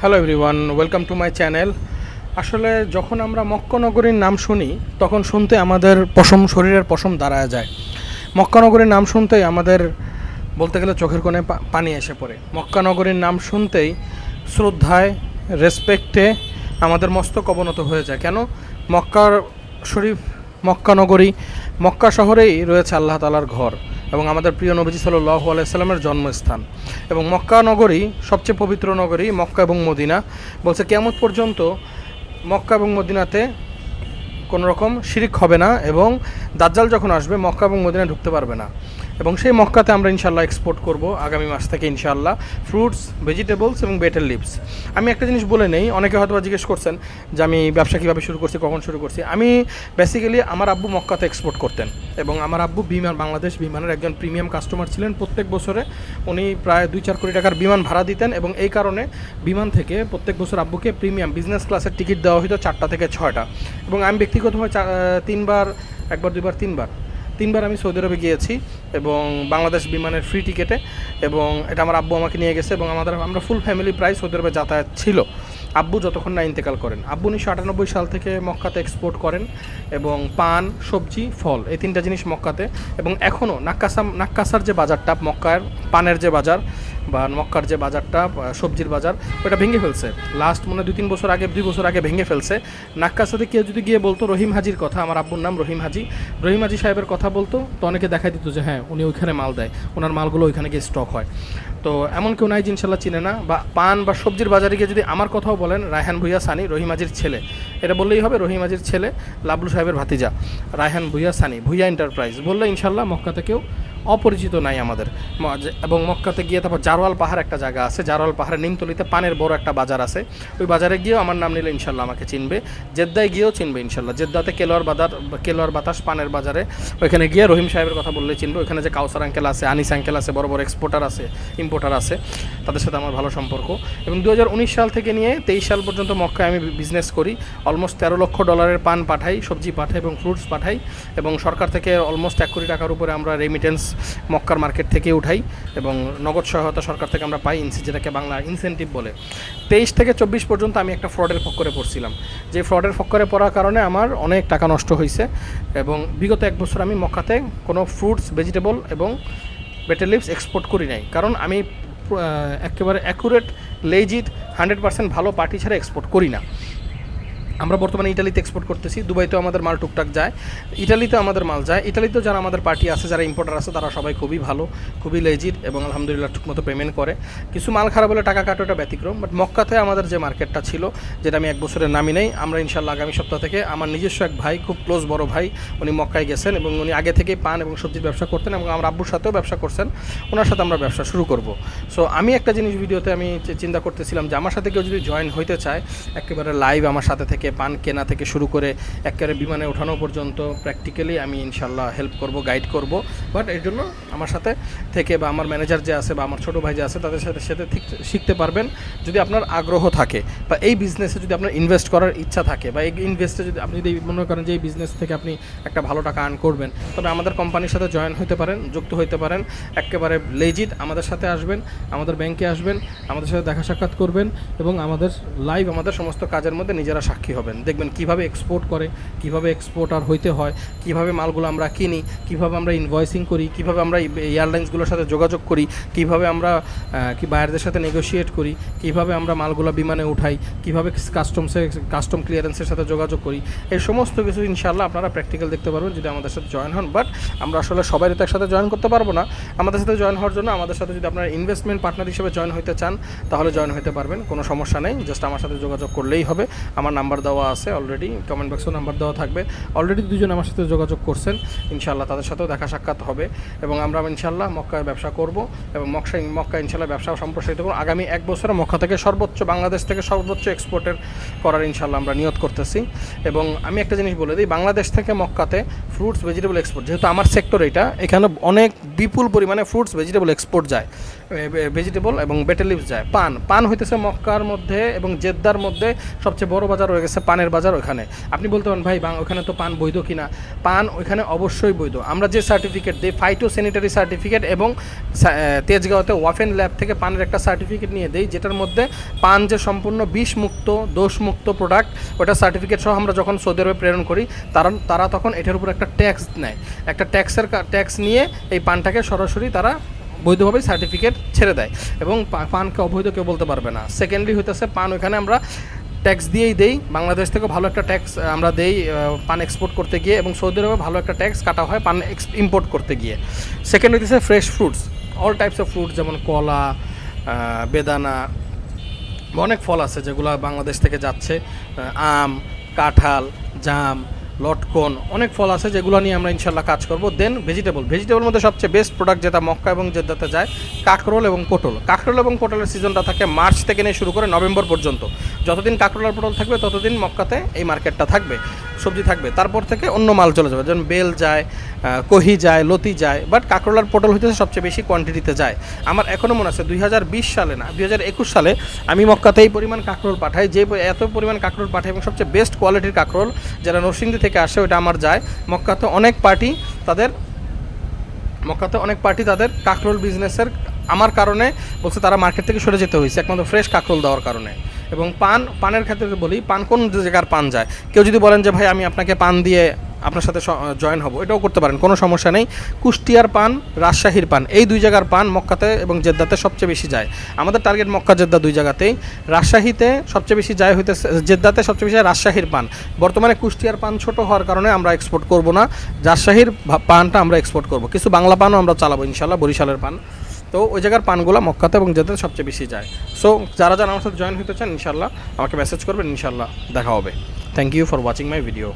Hello everyone welcome to my channel আসলে যখন আমরা মক্কানগরীর নাম শুনি, তখন শুনতে আমাদের পশম শরীরের পশম দাঁড়ায় যায়। মক্কানগরীর নাম শুনতেই আমাদের বলতে গেলে চোখের কোণে পানি এসে পড়ে। মক্কানগরীর নাম শুনতেই শ্রদ্ধায় রেসপেক্টে আমাদের মস্তক অবনত হয়ে যায়। কেন? মক্কার শরীফ মক্কানগরী মক্কা শহরেই রয়েছে আল্লাহ তালার ঘর। এবং আমাদের প্রিয় নবীজি সাল্লাহ আলাইসাল্লামের জন্মস্থান। এবং মক্কা নগরী, সবচেয়ে পবিত্র নগরী মক্কা এবং মদিনা। বলছে কেমন পর্যন্ত মক্কা এবং মদিনাতে কোনো রকম শিরিক হবে না এবং দাজ্জাল যখন আসবে, মক্কা এবং মদিনায় ঢুকতে পারবে না। এবং সেই মক্কাতে আমরা ইনশাল্লাহ এক্সপোর্ট করব আগামী মাস থেকে ইনশাল্লাহ ফ্রুটস ভেজিটেবলস এবং বেটার লিভস আমি একটা জিনিস বলে নেই, অনেকে হয়তো জিজ্ঞেস করছেন যে আমি ব্যবসা কীভাবে শুরু করছি, কখন শুরু করছি। আমি বেসিক্যালি আমার আব্বু মক্কাতে এক্সপোর্ট করতেন এবং আমার আব্বু বিমান, বাংলাদেশ বিমানের একজন প্রিমিয়াম কাস্টমার ছিলেন। প্রত্যেক বছরে উনি প্রায় দুই চার কোটি টাকার বিমান ভাড়া দিতেন এবং এই কারণে বিমান থেকে প্রত্যেক বছর আব্বুকে প্রিমিয়াম বিজনেস ক্লাসের টিকিট দেওয়া হতো চারটা থেকে ছয়টা। এবং আমি ব্যক্তিগতভাবে তিনবার, একবার, দুইবার, তিনবার তিনবার আমি সৌদি আরবে গিয়েছি এবং বাংলাদেশ বিমানের ফ্রি টিকেটে এবং এটা আমার আব্বু আমাকে নিয়ে গেছে এবং আমাদের, আমরা ফুল ফ্যামিলি প্রায় সৌদি আরবে যাতায়াত ছিল। আব্বু যতক্ষণ না ইন্তেকাল করেন। আব্বু উনিশশো আটানব্বই সাল থেকে মক্কাতে এক্সপোর্ট করেন এবং পান, সবজি, ফল, এই তিনটা জিনিস মক্কাতে এবং এখনও নাক্কাসাম, নাক্কাসার যে বাজারটা, মক্কার পানের যে বাজার বা মক্কার যে বাজারটা সবজির বাজার, ওটা ভেঙে ফেলছে। লাস্ট মনে দুই তিন বছর আগে, দুই বছর আগে ভেঙে ফেলছে। নাক্কাসাতে কেউ যদি গিয়ে বলতো, রহিম হাজির কথা আমার আব্বুর নাম রহিম হাজি। রহিম হাজি সাহেবের কথা বলতো, তো অনেকে দেখা দিত যে হ্যাঁ উনি ওইখানে মাল দেয়। ওনার মালগুলো ওইখানে গিয়ে স্টক হয়। তো এমন কেউ নাই ইনশাল্লাহ চিনে না। বা পান বা সবজির বাজারে গিয়ে যদি আমার কথাও বলেন, রায়হান ভুইয়া সানি, রহিম হাজির ছেলে। এটা বললেই হবে, রহিম হাজির ছেলে, লাবলু সাহেবের ভাতিজা, রায়হান ভুইয়া সানি, ভুইয়া এন্টারপ্রাইজ বললে ইনশাল্লাহ মক্কা কেউ অপরিচিত নাই আমাদের। এবং মক্কাতে গিয়ে তারপর জারোয়াল পাহাড় একটা জায়গা আছে। জারোয়াল পাহাড়ের নিমতলিতে পানের বড় একটা বাজার আছে। ওই বাজারে গিয়েও আমার নাম নিলে ইনশাল্লাহ আমাকে চিনবে। জেদ্দায় গিয়েও চিনবে ইনশাল্লাহ। জেদ্দাতে কেলোয়ার বাজার কেলোয়ার বাতাস পানের বাজারে। ওইখানে গিয়ে রহিম সাহেবের কথা বললে চিনবে। ওইখানে যে কাউসার আঙ্কেল আছে, আনিস আঙ্কেল আছে, বড় বড় এক্সপোর্টার আছে ইম্পোর্টার আছে, তাদের সাথে আমার ভালো সম্পর্ক। এবং দু হাজার উনিশ সাল থেকে নিয়ে তেইশ সাল পর্যন্ত মক্কায় আমি বিজনেস করি। অলমোস্ট তেরো লক্ষ ডলারের পান পাঠাই, সবজি পাঠাই এবং ফ্রুটস পাঠাই। এবং সরকার থেকে অলমোস্ট এক কোটি টাকার উপরে আমরা রেমিটেন্স মক্কার মার্কেট থেকে উঠাই এবং নগদ সহায়তা সরকার থেকে আমরা পাই ইনসি যেটাকে বাংলা ইনসেন্টিভ বলে। তেইশ থেকে চব্বিশ পর্যন্ত আমি একটা ফ্রডের ফক্করে পড়ছিলাম। যে ফ্রডের ফক্করে পড়ার কারণে আমার অনেক টাকা নষ্ট হয়েছে এবং বিগত এক বছর আমি মক্কাতে কোনো ফ্রুটস ভেজিটেবল এবং বেটার লিভস এক্সপোর্ট করি নাই। কারণ আমি একেবারে অ্যাকুরেট লেজিট হান্ড্রেড পার্সেন্ট ভালো পার্টি ছাড়া এক্সপোর্ট করি না। আমরা বর্তমানে ইটালিতে এক্সপোর্ট করতেছি, দুবাইতেও আমাদের মাল টুকটাক যায়, ইটালিতে আমাদের মাল যায়, ইটালিতেও যারা আমাদের পার্টি আছে, যারা ইম্পোর্টার আছে, তারা সবাই খুবই ভালো, খুবই লেজিট এবং আলহামদুলিল্লাহ ঠিকমতো পেমেন্ট করে। কিছু মাল খারাপ হলে টাকা কাটো এটা ব্যতিক্রম বাট মক্কাতে আমাদের যে মার্কেটটা ছিল, যেটা আমি এক বছরের নামি নেই, আমরা ইনশাল্লাহ আগামী সপ্তাহ থেকে আমার নিজস্ব এক ভাই, খুব ক্লোজ বড় ভাই, উনি মক্কায় গেছেন এবং উনি আগে থেকেই পান এবং সবজির ব্যবসা করতেন এবং আমার আব্বুর সাথেও ব্যবসা করছেন, ওনার সাথে আমরা ব্যবসা শুরু করব। সো আমি একটা জিনিস ভিডিওতে আমি চিন্তা করতেছিলাম যে আমার সাথে কেউ যদি জয়েন হইতে চায়, একেবারে লাইভ আমার সাথে থেকে পান কেনা থেকে শুরু করে একেবারে বিমানে ওঠানো পর্যন্ত প্র্যাকটিক্যালি আমি ইনশাল্লাহ হেল্প করব গাইড করব। বাট এর জন্য আমার সাথে থেকে বা আমার ম্যানেজার যে আছে বা আমার ছোটো ভাই যে আছে, তাদের সাথে সাথে শিখতে পারবেন। যদি আপনার আগ্রহ থাকে বা এই বিজনেসে যদি আপনার ইনভেস্ট করার ইচ্ছা থাকে বা এই ইনভেস্টে যদি, আপনি যদি মনে করেন যে এই বিজনেস থেকে আপনি একটা ভালো টাকা আর্ন করবেন, তবে আমাদের কোম্পানির সাথে জয়েন হতে পারেন, যুক্ত হতে পারেন। একেবারে লেজিট আমাদের সাথে আসবেন, আমাদের ব্যাংকে আসবেন, আমাদের সাথে দেখা সাক্ষাৎ করবেন এবং আমাদের লাইভ আমাদের সমস্ত কাজের মধ্যে নিজেরা সাক্ষী হবেন। দেখবেন কীভাবে এক্সপোর্ট করে, কীভাবে এক্সপোর্টার হইতে হয়, কীভাবে মালগুলো আমরা কিনি, কীভাবে আমরা ইনভয়েসিং করি, কীভাবে আমরা এয়ারলাইন্সগুলোর সাথে যোগাযোগ করি, কীভাবে আমরা কি বায়ারদের সাথে নেগোশিয়েট করি, কীভাবে আমরা মালগুলো বিমানে উঠাই, কীভাবে কাস্টমসে কাস্টম ক্লিয়ারেন্সের সাথে যোগাযোগ করি, এই সমস্ত কিছু ইনশাল্লাহ আপনারা প্র্যাকটিক্যাল দেখতে পারবেন যদি আমাদের সাথে জয়েন হন। বাট আমরা আসলে সবাই তো একসাথে জয়েন করতে পারব না। আমাদের সাথে জয়েন হওয়ার জন্য আমাদের সাথে যদি আপনারা ইনভেস্টমেন্ট পার্টনার হিসেবে জয়েন হতে চান, তাহলে জয়েন হতে পারবেন, কোনো সমস্যা নেই জাস্ট আমার সাথে যোগাযোগ করলেই হবে। আমার নাম্বার দেওয়া আছে অলরেডি কমেন্ট বক্সেও নাম্বার দেওয়া থাকবে। অলরেডি দুজন আমার সাথে যোগাযোগ করছেন ইনশাল্লাহ তাদের সাথেও দেখা সাক্ষাৎ হবে। এবং আমরা ইনশাল্লাহ মক্কায় ব্যবসা করব এবং মক্কা মক্কা ইনশাল্লাহ ব্যবসা সম্প্রসারিত করব। আগামী এক বছরে মক্কা থেকে সর্বোচ্চ, বাংলাদেশ থেকে সর্বোচ্চ এক্সপোর্টের করার ইনশাল্লাহ আমরা নিয়ত করতেছি। এবং আমি একটা জিনিস বলে দিই, বাংলাদেশ থেকে মক্কাতে ফ্রুটস ভেজিটেবল এক্সপোর্ট যেহেতু আমার সেক্টর এটা, এখানে অনেক বিপুল পরিমাণে ফ্রুটস ভেজিটেবল এক্সপোর্ট যায়। ভেজিটেবল এবং বেটে লিভস যায়। পান পান হইতেছে মক্কার মধ্যে এবং জেদ্দার মধ্যে সবচেয়ে বড় বাজার হয়ে গেছে পানের বাজার ওখানে। আপনি বলতে পারেন, ভাই ওখানে তো পান বৈধ কিনা? পান ওইখানে অবশ্যই বৈধ। আমরা যে সার্টিফিকেট দিই ফাইটো স্যানিটারি সার্টিফিকেট এবং তেজগাঁওতে ওয়াফেন ল্যাব থেকে পানের একটা সার্টিফিকেট নিয়ে দেই, যেটার মধ্যে পান যে সম্পূর্ণ বিষমুক্ত, দোষমুক্ত প্রোডাক্ট ওটা সার্টিফিকেট সহ আমরা যখন সৌদি আরবে প্রেরণ করি, তারা তারা তখন এটার উপর একটা ট্যাক্স নেয়। একটা ট্যাক্সের ট্যাক্স নিয়ে এই পানটাকে সরাসরি তারা বৈধভাবে সার্টিফিকেট ছেড়ে দেয় এবং পানকে অবৈধ কেউ বলতে পারবে না। সেকেন্ডলি হইতেছে পান ওইখানে আমরা ট্যাক্স দিয়েই দেই। বাংলাদেশ থেকে ভালো একটা ট্যাক্স আমরা দেই পান এক্সপোর্ট করতে গিয়ে এবং সৌদি আরবে ভালো একটা ট্যাক্স কাটা হয় পান ইম্পোর্ট করতে গিয়ে। সেকেন্ড হইতেছে fresh fruits all types of fruits যেমন কলা বেদানা, অনেক ফল আছে যেগুলো বাংলাদেশ থেকে যাচ্ছে আম, কাঁঠাল, জাম লটকন অনেক ফল আছে যেগুলো নিয়ে আমরা ইনশাল্লাহ কাজ করব। দেন ভেজিটেবল ভেজিটেবল মধ্যে সবচেয়ে বেস্ট প্রোডাক্ট যেটা মক্কা এবং জেদ্দাতে যায়, কাঁকরোল এবং পটল। কাঁকরোল এবং পটলের সিজনটা থাকে মার্চ থেকে নিয়ে শুরু করে নভেম্বর পর্যন্ত। যতদিন কাঁকরোল আর পটল থাকবে, ততদিন মক্কাতে এই মার্কেটটা থাকবে। সবজি থাকবে, তারপর থেকে অন্য মাল চলে যাবে, যেমন বেল যায় কহি যায়, লতি যায় বাট কাকরোল আর পটল হইতেছে সবচেয়ে বেশি কোয়ান্টিটিতে যায়। আমার এখনও মনে আছে, দুই হাজার বিশ সালে না, দুই হাজার একুশ সালে আমি মক্কাতে এই পরিমাণ কাঁকরোল পাঠাই, যে এত পরিমাণ কাঁকরোল পাঠাই এবং সবচেয়ে বেস্ট কোয়ালিটির কাঁকরোল যারা নরসিংদী থেকে আসে ওটা আমার যায়। মক্কাতে অনেক পার্টি তাদের, মক্কাতে অনেক পার্টি তাদের কাঁকরোল বিজনেসের আমার কারণে বলছে তারা মার্কেট থেকে সরে যেতে হয়েছে, একমাত্র ফ্রেশ কাঁকরোল দেওয়ার কারণে। এবং পান, পানের ক্ষেত্রে বলি, পান কোন জায়গার পান যায়? কেউ যদি বলেন যে, ভাই, আমি আপনাকে পান দিয়ে আপনার সাথে জয়েন হব, এটাও করতে পারেন, কোনো সমস্যা নেই। কুষ্টিয়ার পান, রাজশাহীর পান, এই দুই জায়গার পান মক্কাতে এবং জেদ্দাতে সবচেয়ে বেশি যায়। আমাদের টার্গেট মক্কা, জেদ্দা দুই জায়গাতেই। রাজশাহীতে সবচেয়ে বেশি যায় হইতে জেদ্দাতে সবচেয়ে বেশি রাজশাহীর পান। বর্তমানে কুষ্টিয়ার পান ছোট হওয়ার কারণে আমরা এক্সপোর্ট করব না। রাজশাহীর পানটা আমরা এক্সপোর্ট করব। কিছু বাংলা পানও আমরা চালাবো ইনশাল্লাহ বরিশালের পান। তো ওই জায়গার পানগুলো মক্কাতে এবং যেতে সবচেয়ে বেশি যায়। সো যারা যারা আমার সাথে জয়েন হতে চান ইনশাল্লাহ আমাকে মেসেজ করবেন ইনশাল্লাহ দেখা হবে। Thank you for watching my video